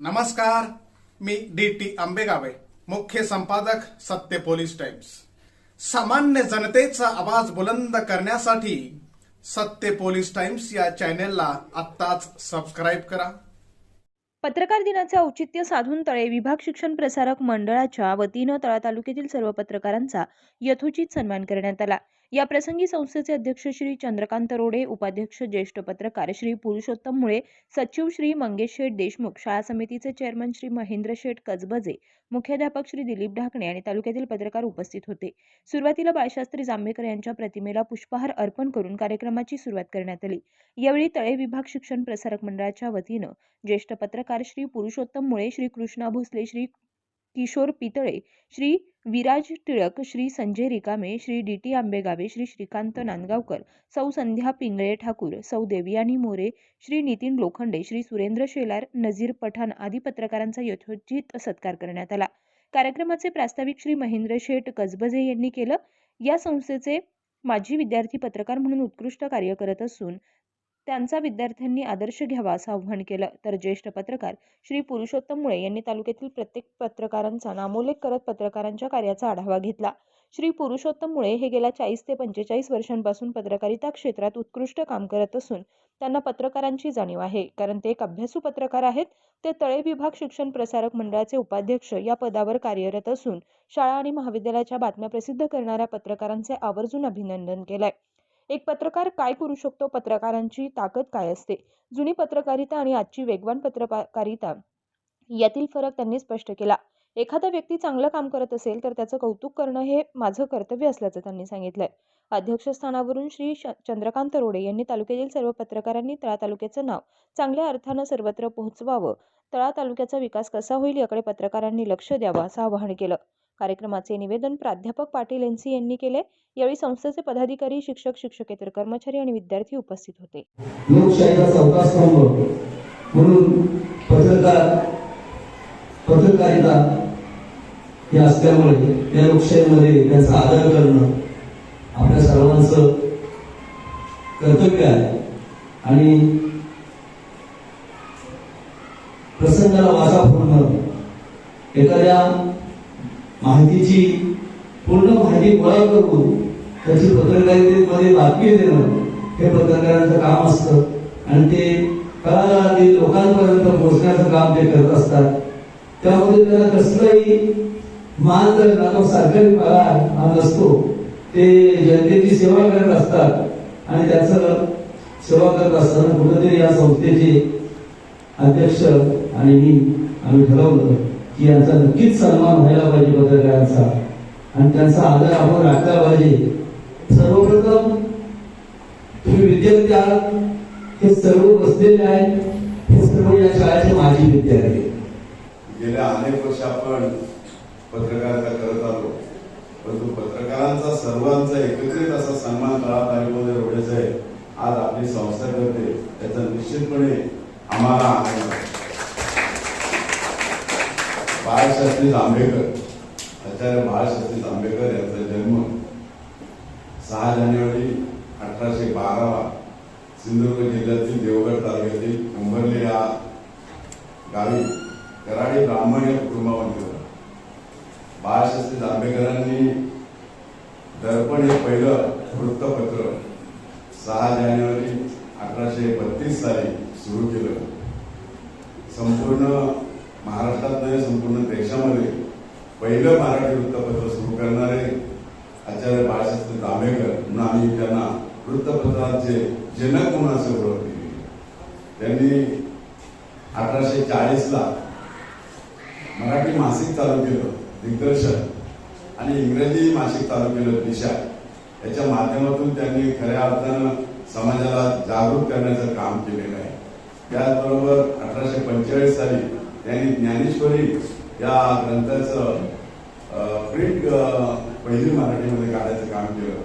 नमस्कार मी D T आंबेगावे मुख्य संपादक सत्य पोलीस टाइम्स. सामान्य जनतेचा आवाज बुलंद करण्यासाठी सत्य पोलीस टाइम्स या चॅनेलला आत्ताच सबस्क्राईब करा. पत्रकार दिनाचे औचित्य साधून तळे विभाग शिक्षण प्रसारक मंडळाच्या वतीनं तळा तालुक्यातील सर्व पत्रकारांचा यथोचित सन्मान करण्यात आला. या प्रसंगी संस्थेचे अध्यक्ष श्री चंद्रकांत रोडे उपाध्यक्ष ज्येष्ठ पत्रकार श्री पुरुषोत्तम मुळे सचिव श्री मंगेश शेठ देशमुख शाळा समितीचे चेअरमन श्री महेंद्र शेठ कजबजे मुख्याध्यापक श्री दिलीप ढाकणे आणि तालुक्यातील पत्रकार उपस्थित होते. सुरुवातीला बाळशास्त्री जांभेकर यांच्या प्रतिमेला पुष्पहार अर्पण करून कार्यक्रमाची सुरुवात करण्यात आली. यावेळी तळे विभाग शिक्षण प्रसारक मंडळाच्या वतीनं ज्येष्ठ पत्रकार श्री पुरुषोत्तम मुळे श्री कृष्णा भोसले श्री किशोर पितळे श्री विराज टिळक श्री संजय रिकामे श्री डी टी आंबेगावे श्री श्रीकांत नांदगावकर सौ संध्या पिंगळे ठाकूर सौ देवयानी मोरे श्री नितीन लोखंडे श्री सुरेंद्र शेलार नझीर पठाण आदी पत्रकारांचा यथोचित सत्कार करण्यात आला. कार्यक्रमाचे प्रास्ताविक श्री महेंद्र शेठ कसबजे यांनी केलं. या संस्थेचे माजी विद्यार्थी पत्रकार म्हणून उत्कृष्ट कार्य करत असून त्यांचा विद्यार्थ्यांनी आदर्श घ्यावा असं आव्हान केलं. तर ज्येष्ठ पत्रकार श्री पुरुषोत्तम मुळे यांनी तालुक्यातील प्रत्येक पत्रकारांचा नामोल्लेख करत पत्रकारांच्या कार्याचा आढावा घेतला. श्री पुरुषोत्तम मुळे हे गेल्या चाळीस ते पंचेचाळीस वर्षांपासून पत्रकारिता क्षेत्रात उत्कृष्ट काम करत असून त्यांना पत्रकारांची जाणीव आहे. कारण ते एक अभ्यासू पत्रकार आहेत. ते तळे विभाग शिक्षण प्रसारक मंडळाचे उपाध्यक्ष या पदावर कार्यरत असून शाळा आणि महाविद्यालयाच्या बातम्या प्रसिद्ध करणाऱ्या पत्रकारांचे आवर्जून अभिनंदन केलंय. एक पत्रकार काय करू शकतो? पत्रकारांची ताकद काय असते? जुनी पत्रकारिता आणि आजची वेगवान पत्रकारिता यातील फरक त्यांनी स्पष्ट केला. एखादा व्यक्ती चांगलं काम करत असेल तर त्याचं कौतुक करणं हे माझं कर्तव्य असल्याचं त्यांनी सांगितलंय. अध्यक्षस्थानावरून श्री चंद्रकांत रोडे यांनी तालुक्यातील सर्व पत्रकारांनी तळा तालुक्याचं नाव चांगल्या अर्थानं सर्वत्र पोहोचवावं तळा तालुक्याचा विकास कसा होईल याकडे पत्रकारांनी लक्ष द्यावं असं आवाहन केलं. कार्यक्रमाचे निवेदन प्राध्यापक पाटील एनसी यांनी केले. यावेळी संस्थेचे पदाधिकारी शिक्षक शिक्षकेतर कर्मचारी आणि विद्यार्थी उपस्थित होते. लोकशाहीचा चौथा स्तंभ म्हणून पत्रकार पत्रकारिता हे असल्यामुळे त्या लोकशाहीमध्ये त्याचा आदर करणं आपल्या सर्वांचं कर्तव्य आहे. आणि प्रसंगाला वाचा फोडणं एखाद्या माहितीची पूर्ण माहिती गोळा करून त्याची पत्रकारितेमध्ये बातमी देणं हे पत्रकारांचं काम असतं. आणि ते कलाकारांनी लोकांपर्यंत पोहोचण्याचं काम ते करत असतात. त्यामध्ये त्याला कसलंही मान जर ना सरकारी पगार हा नसतो ते जनतेची सेवा करत असतात. आणि त्याचं सेवा करत असताना कुठेतरी या संस्थेचे अध्यक्ष आणि मी आम्ही ठरवलं. की यांचा नक्कीच सन्मान व्हायला पाहिजे पत्रकारांचा. आणि त्यांचा आदर आपण राखला पाहिजे. सर्वप्रथम तुम्ही विद्यार्थी आहात हे सर्व बसलेले आहेत हे सर्व या शाळेचे माजी विद्यार्थी. गेल्या अनेक वर्ष आपण पत्रकारिता करत आलो. परंतु पत्रकारांचा सर्वांचा एकत्रित असा सन्मान तळा तालुक्यामध्ये एवढेच आहे. आज आपली संस्था करते. त्याचा निश्चितपणे आम्हाला आनंद आहे. बाळशास्त्री जांभेकर. आचार्य बाळशास्त्री जांभेकर यांचा जन्म सहा जानेवारी अठराशे बारावा सिंधुदुर्ग जिल्ह्यातील देवगड तालुक्यातील उंबरली या गावी कराडी ब्राह्मण या कुटुंबामध्ये होता. बाळशास्त्री जांभेकरांनी दर्पण हे पहिलं वृत्तपत्र सहा जानेवारी अठराशे बत्तीस साली सुरू केलं. संपूर्ण महाराष्ट्रात नाही संपूर्ण देशामध्ये पहिलं मराठी वृत्तपत्र सुरू करणारे आचार्य बाळशास्त्री जांभेकर म्हणून आम्ही त्यांना वृत्तपत्राचे जनक म्हणून असे ओळखले त्यांनी अठराशे चाळीसला मराठी मासिक चालू केलं दिग्दर्शन आणि इंग्रजी मासिक चालू केलं दिशा. याच्या माध्यमातून त्यांनी खऱ्या अर्थानं समाजाला जागरूक करण्याचं काम केलेलं आहे. त्याचबरोबर अठराशे पंचेचाळीस साली त्यांनी ज्ञानेश्वरी या ग्रंथाचं प्रिंट पहिली मराठीमध्ये काढायचं काम केलं.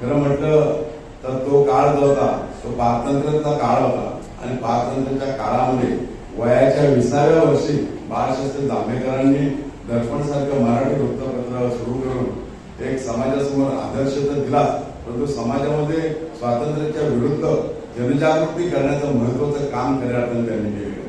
खरं म्हटलं तर तो काळ जो होता तो पारतंत्र्याचा काळ होता आणि पारतंत्र्याच्या काळामध्ये वयाच्या विसाव्या वर्षी बाळशास्त्री जांभेकरांनी दर्पण सारखं मराठी वृत्तपत्र सुरू करून एक समाजासमोर आदर्श तर दिला परंतु समाजामध्ये स्वातंत्र्याच्या विरुद्ध जनजागृती करण्याचं महत्वाचं काम खऱ्या अर्थाने त्यांनी केलं.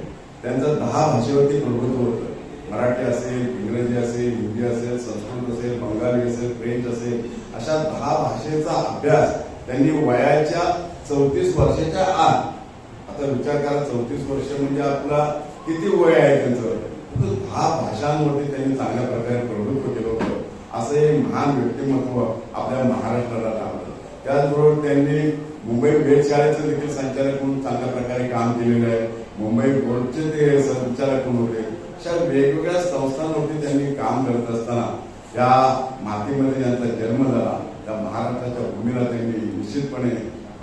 त्यांचं दहा भाषेवरती प्रभुत्व होतं. मराठी असेल इंग्रजी असेल हिंदी असेल संस्कृत असेल बंगाली असेल फ्रेंच असेल अशा दहा भाषेचा अभ्यास त्यांनी वयाच्या चौतीस वर्षाच्या आत आता विचार करा चौतीस वर्ष म्हणजे आपला किती वय आहे त्यांचं? दहा भाषांवरती त्यांनी चांगल्या प्रकारे प्रभुत्व केलं होतं. असं एक महान व्यक्तिमत्व आपल्या महाराष्ट्राला लाभलं त्याचबरोबर त्यांनी मुंबई वेधशाळेचं देखील संचालक म्हणून चांगल्या प्रकारे काम केलेलं आहे. मुंबई बोर्डचे ते संचालक म्हणून होते. अशा वेगवेगळ्या संस्थांवरती त्यांनी काम करत असताना या मातीमध्ये ज्यांचा जन्म झाला त्या महाराष्ट्राच्या भूमीला त्यांनी निश्चितपणे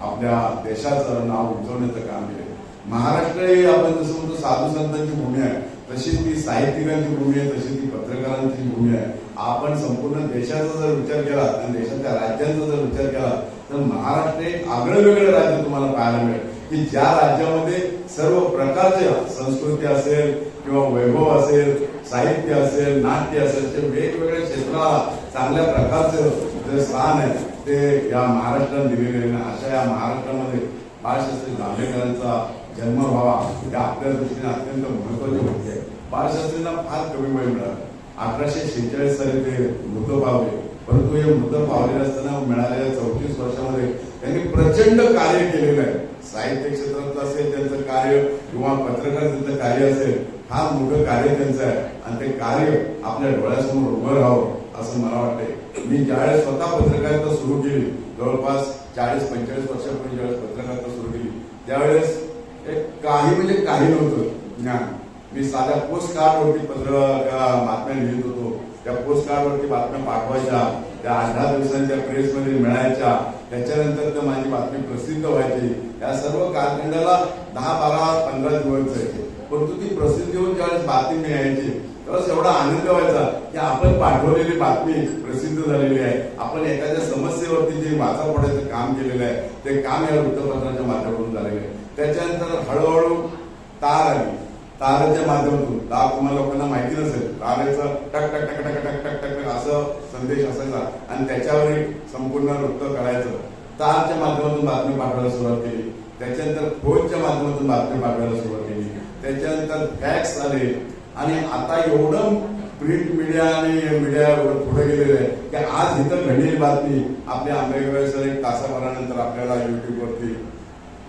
आपल्या देशाचं नाव उंचवण्याचं काम केलं. महाराष्ट्र हे आपण जसं म्हणतो साधू संतांची भूमी आहे तशी ती साहित्यिकांची भूमी आहे तशी ती पत्रकारांची भूमी आहे. आपण संपूर्ण देशाचा जर विचार केला आणि देशाच्या राज्यांचा जर विचार केला तर महाराष्ट्र एक आगळं वेगळं राज्य तुम्हाला पाहायला मिळेल. की ज्या राज्यामध्ये सर्व प्रकारच्या संस्कृती असेल किंवा वैभव असेल साहित्य असेल नाट्य असेल ते वेगवेगळ्या क्षेत्राला चांगल्या प्रकारचं जे स्थान आहे ते या महाराष्ट्राने दिलेले आहे. अशा या महाराष्ट्रामध्ये बाळशास्त्री जांभेकरांचा जन्म व्हावा हे आपल्या दृष्टीने अत्यंत महत्वाची गोष्ट आहे. बाळशास्त्रींना फार कमी वय मिळालं. अठराशे शेहेचाळीस साली ते मृत पावले. परंतु हे मृत पावलेले असताना मिळालेल्या चौतीस वर्षामध्ये त्यांनी प्रचंड कार्य केलेलं आहे. साहित्य क्षेत्रातलं असेल त्यांचं कार्य किंवा पत्रकारितेचं कार्य असेल हा मोठं कार्य त्यांचं आहे. आणि ते कार्य आपल्या डोळ्यासमोर उभं राहावं असं मला वाटतंय. मी ज्यावेळेस स्वतः पत्रकारिता सुरू केली जवळपास चाळीस पंचेचाळीस वर्षापूर्वी ज्यावेळेस पत्रकारिता सुरू केली त्यावेळेस एक काही म्हणजे काही नव्हतं ज्ञान. मी साध्या पोस्ट कार्डवरती पत्र बातम्या लिहित होतो. त्या पोस्ट कार्डवरती बातम्या पाठवायच्या त्या आठ दहा दिवसांच्या प्रेसमध्ये मिळायच्या त्याच्यानंतर तर माझी बातमी प्रसिद्ध व्हायची. या सर्व कालखंडाला दहा बारा पंधरा दिवस जायचे. परंतु ती प्रसिद्ध होऊन ज्यावेळेस बातमी मिळायची त्यावेळेस एवढा आनंद व्हायचा की आपण पाठवलेली बातमी प्रसिद्ध झालेली आहे. आपण एखाद्या समस्येवरती जे वाचा फोडायचं काम केलेलं आहे ते काम या वृत्तपत्राच्या माध्यमातून झालेलं आहे. त्याच्यानंतर हळूहळू तार आली. ताराच्या माध्यमातून. तार तुम्हाला लोकांना माहिती नसेल. तारेचं टक टक टक टक टक टक टक असं संदेश असायचा. आणि त्याच्यावर एक संपूर्ण वृत्त करायचं तारच्या माध्यमातून बातमी पाठवायला सुरुवात केली. त्याच्यानंतर फोनच्या माध्यमातून बातमी पाठवायला सुरुवात केली. त्याच्यानंतर फॅक्स आले. आणि आता एवढं प्रिंट मीडिया आणि मीडिया पुढे गेलेलं आहे की आज इथं घडलेली बातमी आपल्या आंबेगाव एक तासाभरानंतर आपल्याला युट्यूबवरती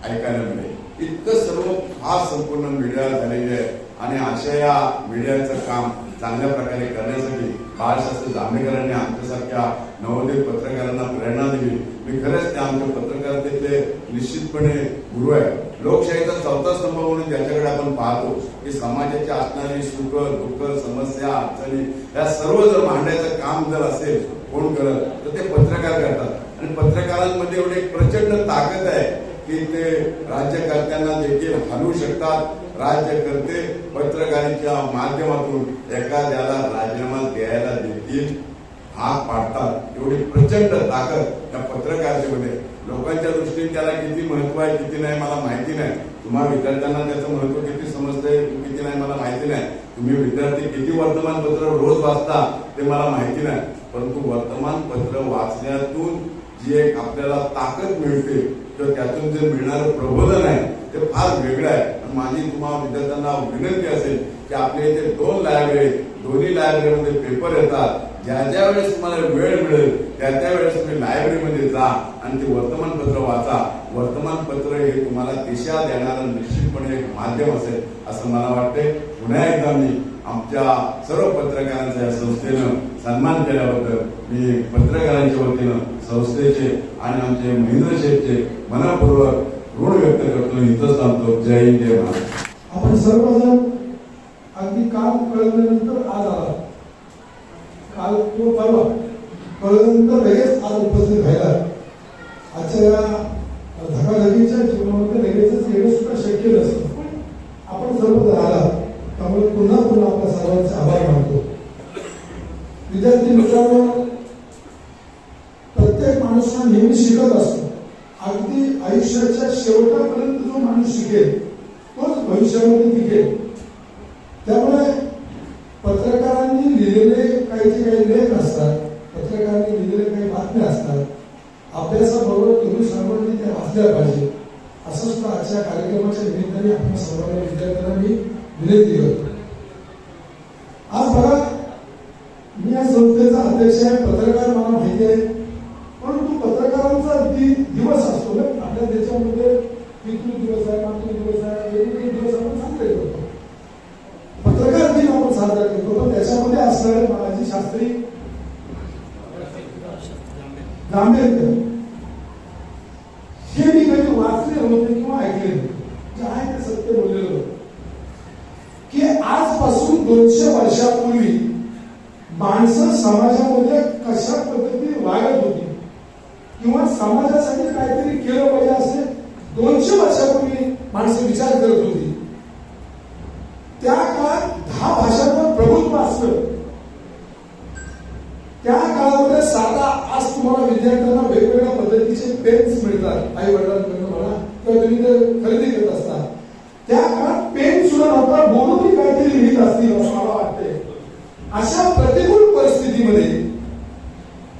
ऐकायला मिळेल. इतकं सर्व फार संपूर्ण मीडिया झालेली आहे. आणि अशा या मीडियाचं काम चांगल्या प्रकारे करण्यासाठी बाळशास्त्री जांभेकरांनी आमच्यासारख्या नवोदित पत्रकारांना प्रेरणा दिली. मी खरंच ते आमच्या पत्रकारितेतले निश्चितपणे गुरु आहे. लोकशाहीचा चौथा स्तंभ म्हणून ज्याच्याकडे आपण पाहतो की समाजाची असणारी सुख दुःख समस्या अडचणी या सर्व जर मांडायचं काम जर असेल कोण करत तर ते पत्रकार करतात. आणि पत्रकारांमध्ये एवढी एक प्रचंड ताकद आहे की ते राज्यकर्त्यांना देखील हलवू शकतात. राज्यकर्ते पत्रकारितेच्या माध्यमातून एखाद्याला राजीनामा द्यायला देखील हात पाडतात. एवढी प्रचंड ताकद या पत्रकारितेमध्ये. लोकांच्या दृष्टीने त्याला किती महत्त्व आहे किती नाही मला माहिती नाही. तुम्हा विद्यार्थ्यांना त्याचं महत्त्व किती समजतंय किती नाही मला माहिती नाही. तुम्ही विद्यार्थी किती वर्तमानपत्र रोज वाचता ते मला माहिती नाही. परंतु वर्तमानपत्र वाचण्यातून जी एक आपल्याला ताकद मिळते तर त्यातून जे मिळणारं प्रबोधन आहे ते फार वेगळं आहे. आणि माझी तुम्हाला विद्यार्थ्यांना विनंती असेल की आपल्या इथे दोन लायब्ररी दोन्ही लायब्ररीमध्ये पेपर येतात. ज्या ज्या वेळेस तुम्हाला वेळ मिळेल त्या त्या वेळेस तुम्ही लायब्ररीमध्ये जा आणि ते वर्तमानपत्र वाचा. वर्तमानपत्र हे तुम्हाला दिशा देणारं निश्चितपणे एक माध्यम असेल असं मला वाटते पुन्हा एकदा मी आमच्या सर्व पत्रकारांचा या संस्थेनं सन्मान केल्याबद्दल मी पत्रकारांच्या वतीनं संस्थेचे आणि आमचे महेंद्र शेठचे मनापूर्वक ऋण व्यक्त करतो. इथं सांगतो जय हिंद जय महाराज आपण सर्वजण अगदी काल कळल्यानंतर आज आला. काल तो परवा. कळल्यानंतर लगेच आज उपस्थित राहिला. आजच्या या धकाधकीच्या जीवनामध्ये लगेचच येणं सुद्धा शक्य नसतं. आपण सर्वजण आला. मी पुन्हा पुन्हा आपल्या सर्वांचे आभार मानतो. विद्यार्थी मित्रांनो प्रत्येक माणूस हा नेहमी शिकत असतो. अगदी आयुष्याच्या शेवटापर्यंत जो माणूस शिकेल तोच भविष्यामध्ये टिकेल. त्यामुळे पत्रकारांनी लिहिलेले काही जे काही लेख असतात पत्रकारांनी लिहिलेले काही बातम्या असतात अभ्यासाबरोबर तुम्ही सर्वांनी त्या वाचल्या पाहिजे असं सुद्धा आजच्या कार्यक्रमाच्या निमित्ताने आपण सर्वांना विद्यार्थ्यांना मी विनंती करतो आज बघा मी या संस्थेचा अध्यक्ष आहे पत्रकार मला माहिती आहे. परंतु पत्रकारांचा दिवस असतो ना. आपल्या देशामध्ये पितृ दिवस आहे मातृ दिवस आहे वेगवेगळे दिवस आपण साजरे करतो. पत्रकार दिन आपण साजरा करतो. पण त्याच्यामध्ये असणारे बालाजी शास्त्री जांभेकर. हे मी कधी वाचले होते किंवा ऐकले नव्हते. जे आहे ते सत्य बोललेलं होतं. की आजपासून दोनशे वर्षापूर्वी माणसं समाजामध्ये कशा पद्धतीने वागत होती? किंवा समाजासाठी काहीतरी केलं पाहिजे असे दोनशे वर्षापूर्वी माणसं विचार करत होती. त्या काळात दहा भाषांवर प्रभुत्व असलं त्या काळामध्ये साधा आज तुम्हाला विद्यार्थ्यांना वेगवेगळ्या पद्धतीचे पेन्स मिळतात. आई वडिलांकडून म्हणा किंवा तुम्ही ते खरेदी करत असता. त्या काळात पेन सुद्धा नव्हता बोलूनही काहीतरी लिहित असतील असं मला वाटतं. अशा प्रतिकूल परिस्थितीमध्ये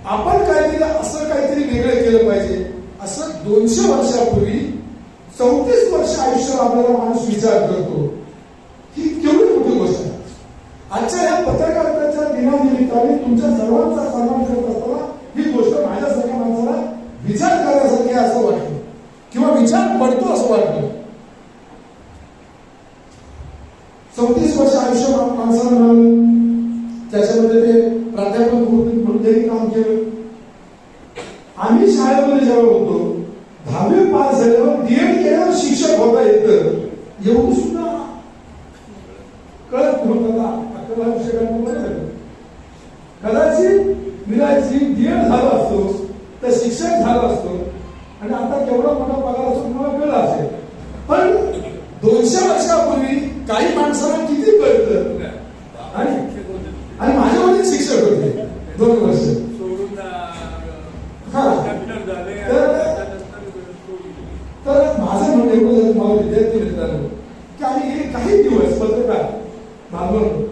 आपण काहीतरी असं काहीतरी वेगळं केलं पाहिजे. असं दोनशे वर्षापूर्वी चौतीस वर्ष आयुष्यात आपल्याला माणूस विचार करतो. ही केवढी मोठी गोष्ट आहे. आजच्या या पत्रकारिताच्या दिनानिमित्ताने तुमच्या सर्वांचा सन्मान करत असताना ही गोष्ट माझ्यासारख्या माणसाला विचार करण्यासारखी आहे असं वाटतं. किंवा विचार पडतो असं वाटतं. चौतीस वर्ष आयुष्य मा- माणसाला त्याच्यामध्ये ते प्राध्यापक म्हणून त्यांनी काम केलं. आम्ही शाळेमध्ये जेव्हा होतो दहावी पास झाल्यावर डीएड केल्यावर शिक्षक होता येत. एवढं सुद्धा कळत नव्हतं आता. अकरा शिक्षकांना कदाचित मिळायची डीएड झाला असतो तर शिक्षक झाला असतो. आणि आता केवढा मोठा पगार असतो तुम्हाला कळलं असेल. पण दोनशे वर्षापूर्वी काही माणसांना किती कळतं आणि आणि माझे वडील शिक्षक होते दोन वर्ष सोडून हा. कॅप्टन झाले तर- त्यानंतर सोडून. तर माझं म्हणणं एवढं झालं मला विद्यार्थी मित्रांनो की आम्ही गेले काही दिवस पत्रकार मानवून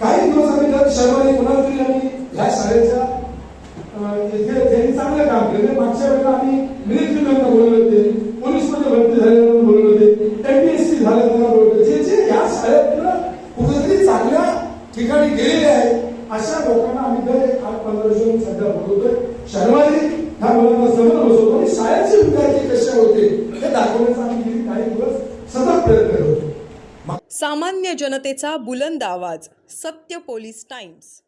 काही दिवस आम्ही दर शनिवारी पुन्हा तरी आम्ही ह्या शाळेच्या अं, येथे त्यांनी चांगलं काम केलं म्हणजे मागच्या वेळेला आम्ही मिलिटरी मॅनला बोलवले होते पोलीसमध्ये भरती झालेल्यांना बोलवले होते एमपीएससी झालेल्यांना बोलवले होते जे जे या शाळेतलं कुठेतरी चांगल्या ठिकाणी गेलेले आहेत अशा लोकांना आम्ही दर एक आठ पंधरा दिवस सध्या बोलवतोय शनिवारी ह्या मुलांना समोर बसवतो आणि शाळेचे विद्यार्थी कसे होते हे दाखवण्याचा आम्ही गेली काही दिवस सतत प्रयत्न करतो सामान्य जनतेचा बुलंद आवाज सत्य पोलीस टाइम्स.